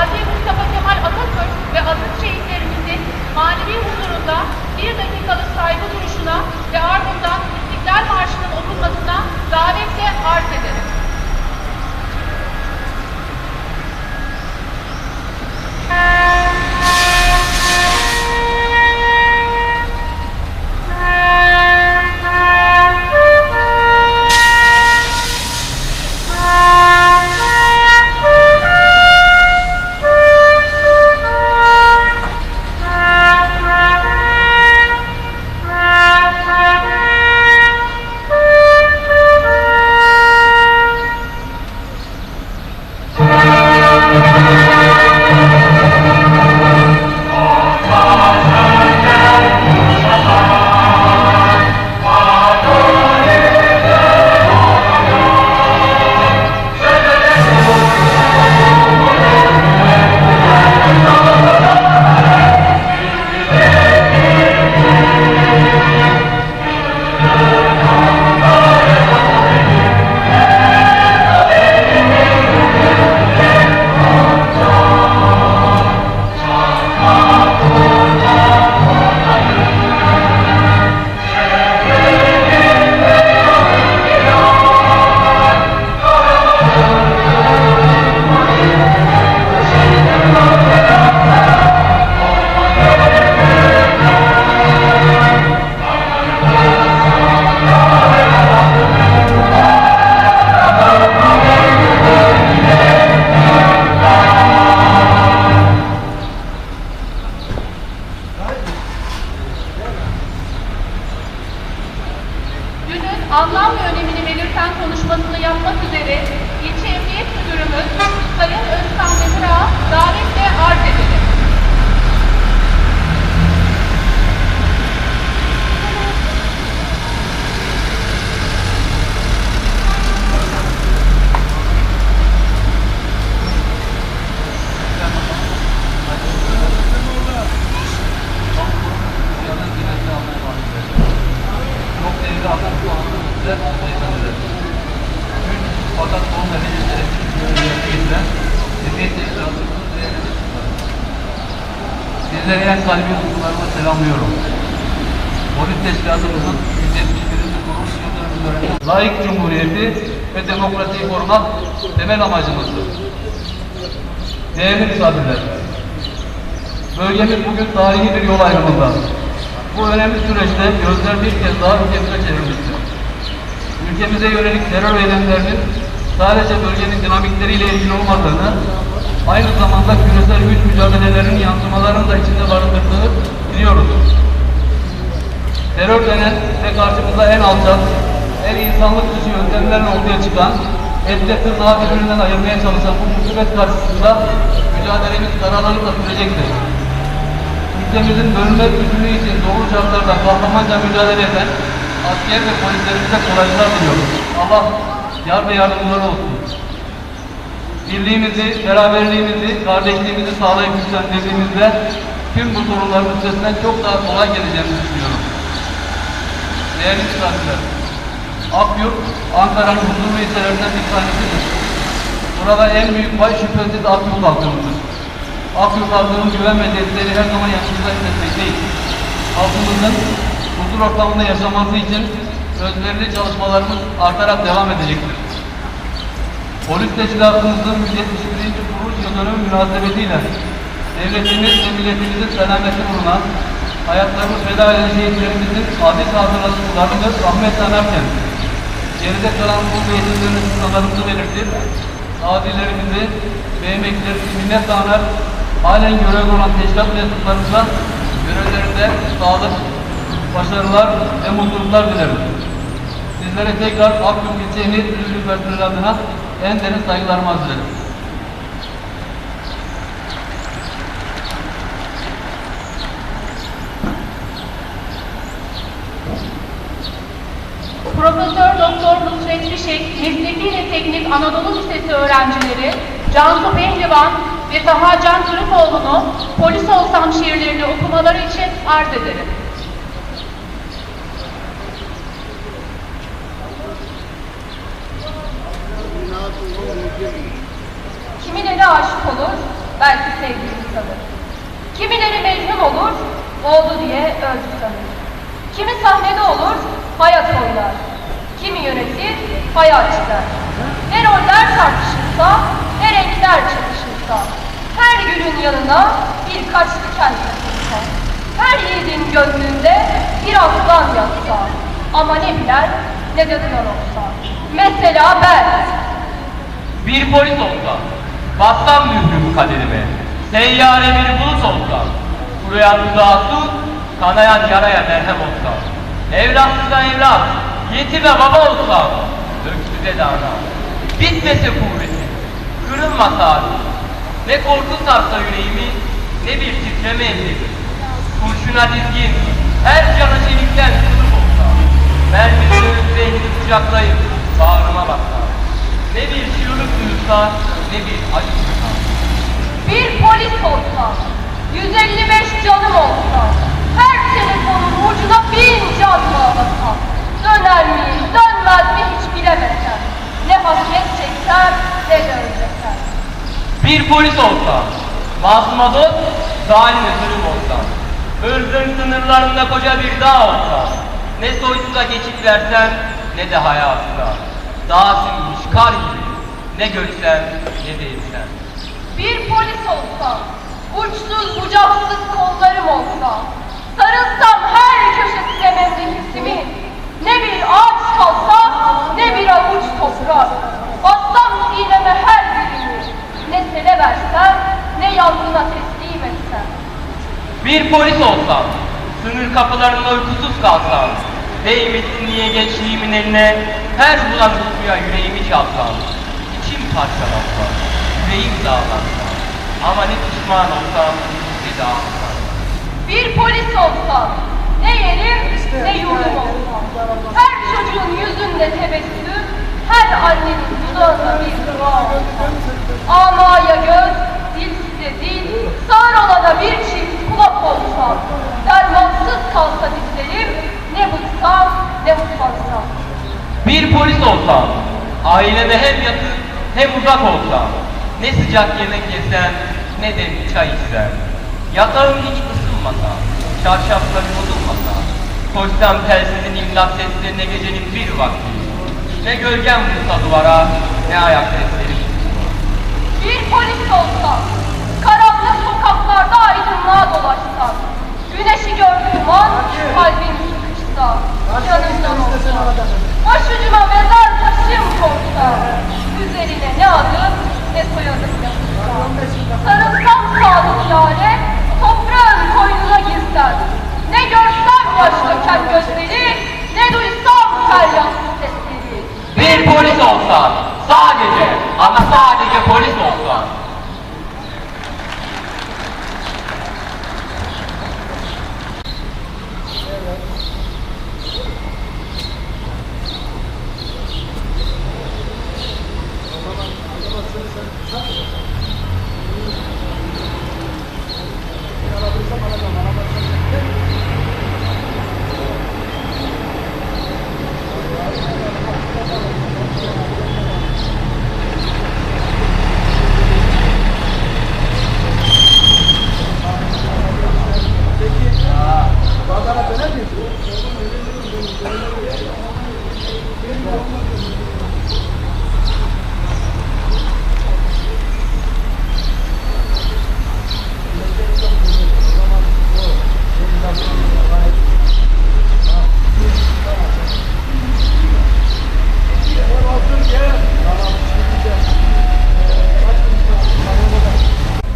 Gazi Mustafa Kemal Atatürk ve aziz şehitlerimizin manevi huzurunda bir dakikalık saygı duruşuna ve ardından İstiklal Marşı'nın okunmasına davetle arz ederim. Emniyet Teşkilatımızın değerli. Sizleri en kalbi duygularımla selamlıyorum. Polis Teşkilatımızın 171. kuruluş yıl dönümünde layık cumhuriyeti ve demokrasiyi korumak temel amacımızdır. Değerli misafirler, bölgemiz bugün tarihi bir yol ayrımında. Bu önemli süreçte gözler bir kez daha ülkemize çevrilmiştir. Ülkemize yönelik terör eylemlerinin sadece bölgenin dinamikleriyle ilgili olmadığını, aynı zamanda küresel güç mücadelelerinin yansımalarını da içinde barındırdığını biliyoruz. Terör denen ve karşımıza en alçak, en insanlık dışı yöntemlerle ortaya çıkan, etle tırnağı birbirinden ayırmaya çalışan bu musibet karşısında mücadelemiz kararlılıkla sürecektir ülkemizin bölünmez bütünlüğü için zorlu şartlarda kahramanca mücadele eden asker ve polislerimize kolaylıklar diliyoruz. Allah yar ve yardımcıları olsun. Birliğimizi, beraberliğimizi, kardeşliğimizi sağlayıp güçlendirdiğimizde tüm bu sorunların üstesinden çok daha kolay geleceğimizi düşünüyorum. Değerli misafirler, Akyurt, Ankara'nın huzurlu ilçelerinden bir tanesidir. Burada en büyük pay şüphesiz Akyurt halkımızdır. Akyurt halkının güven ve her zaman yanımızda hissetmekteyiz. Halkımızın huzur ortamında yaşaması için özverili çalışmalarımız artarak devam edecektir. Polis teşkilatımızın 171. kuruluş yıl dönümü münasebetiyle devletimiz ve milletimizin selameti uğruna hayatlarını feda eden şehitlerimizin aziz hatırlatılarını rahmet anarken geride kalan bu eğitimlerini sınırlarımızı belirtir. Adilerimizi ve emeklerimizi minnet anar, halen görev olan teşkilat mensuplarımıza görevlerinde sağlık, başarılar ve mutluluklar dilerim. Sizlere tekrar Akgün Emniyet Müdürlüğü personeli adına en derin saygılarımı. Profesör Doktor Nusret Fişek, Mesleki ve Teknik Anadolu Lisesi öğrencileri Cansu Pehlivan ve Taha Can Kırıkoğlu'nu Polis Olsam şiirlerini okumaları için arz ederim. Kimine aşık olur, belki sevgilisi sanır. Kimileri mecnun olur, oldu diye öldü sanır. Kimi sahnede olur, hayat oynar. Kimi yönetir, hayat çizer. Ne roller tartışırsa, ne renkler çatışırsa. Her günün yanına birkaç diken takılsa. Her yiğidin gönlünde bir aslan yatsa. Ama ne bilen ne de duyan olsa. Mesela ben. Bir polis olsa bassam mührümü kaderime, seyyare bir bulut olsa, kuruyan tuzağa su, kanayan yaraya merhem olsa, evlatsıza evlat, yetime baba olsa, öksüze de ana, bitmese kuvveti, kırılmasa adı, ne korku sarsa yüreğimi, ne bir titreme emri, kurşuna dizgin, her cana çelikten kılıf olsa, merminin zehri kucaklayıp bağrıma baksa, duyulsa, ne bir acı. Bir polis olsa, 155 canım olsa, her telefonun ucuna bin can bağlasam, döner mi, dönmez mi hiç bilemesem, ne hasret çeksem, ne de. Bir polis olsa, masuma dost, zalime zulüm olsa, ırzın sınırlarında koca bir dağ olsa, ne soysuza geçip versen, ne de hayatına, dağ sinmiş kar gibi, ne göçsen, ne de insen. Bir polis olsa, uçsuz bucaksız kollarım olsa, sarılsam her köşesine memleketimin, ne bir ağaç kalsa, ne bir avuç toprak, bassam sineme her birimi, ne sele versem, ne yangına teslim etsem. Bir polis olsam, sınır kapılarında uykusuz kalsam, değmesin diye gençliğimin eline, her bulan suya yüreğimi çalsam, içim parçalansa, yüreğim dağlansa, ama ne pişman olsam, ne de ağlasam. Bir polis olsa, ne yerim ne yurdum olsa, her çocuğun yüzünde tebessüm, her annenin dudağında bir dua olsa, amaya göz, dilsize dil, sağır olana bir çift kulak olsa, dermansız kalsa dizlerim, ne bıksam ne mutfansam. Bir polis olsam, aileme hem yakın hem uzak olsam, ne sıcak yemek yesem, ne de çay içsem, yatağım hiç ısınmasa, çarşaflarım bozulmasa, koşsam telsizin imdat seslerine gecenin bir vakti, ne gölgem vursa duvara, ne ayak sesleri. Bir polis olsa,